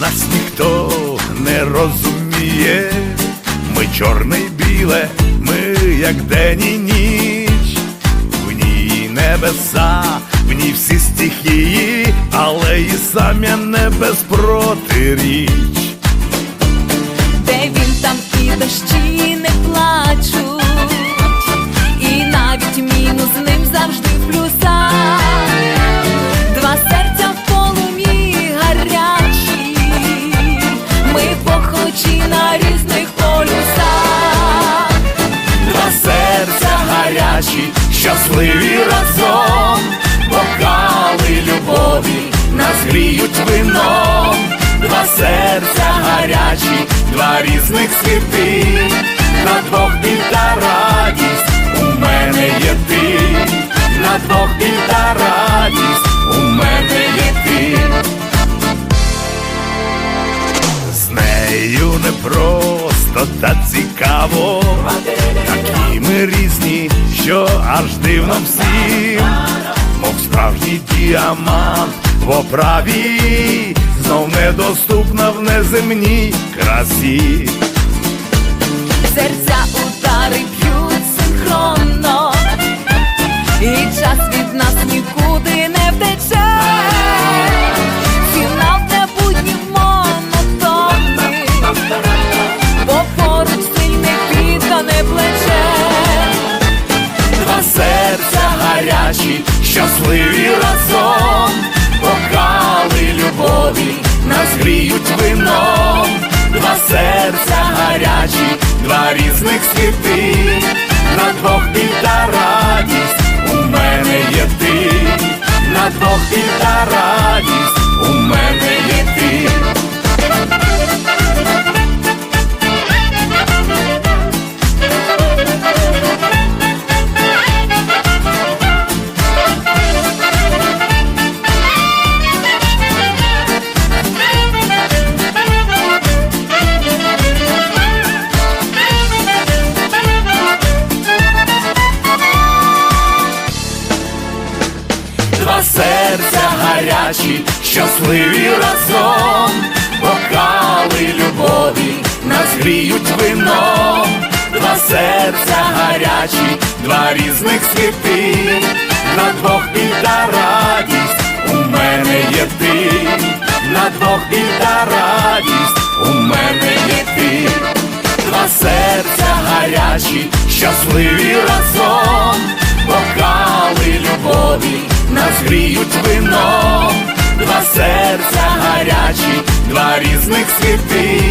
нас ніхто не розуміє, ми чорне й біле, ми як день і ніч, в ній небеса, в ній всі стихії, але і сам'я я не без. Де він там і дощ? Разом, бокали любові нас гріють вином, два серця гарячі, два різних світи, на двох біда радість, у мене є ти, на двох біда радість, у мене є ти. З нею не просто та цікаво, такі ми різні, що аж дивно всім, мов справжній діамант в оправі, знов недоступна в неземній красі. Гарячі, щасливі разом, бокали любові нас гріють вином, Два серця гарячі, щасливі разом, бокали любові нас гріють вином, два серця гарячі, два різних світи, на двох біда радість, у мене є ти, на двох біда радість, у мене є ти, два серця гарячі, щасливі разом, нас вино, два серця гарячі, два різних світи,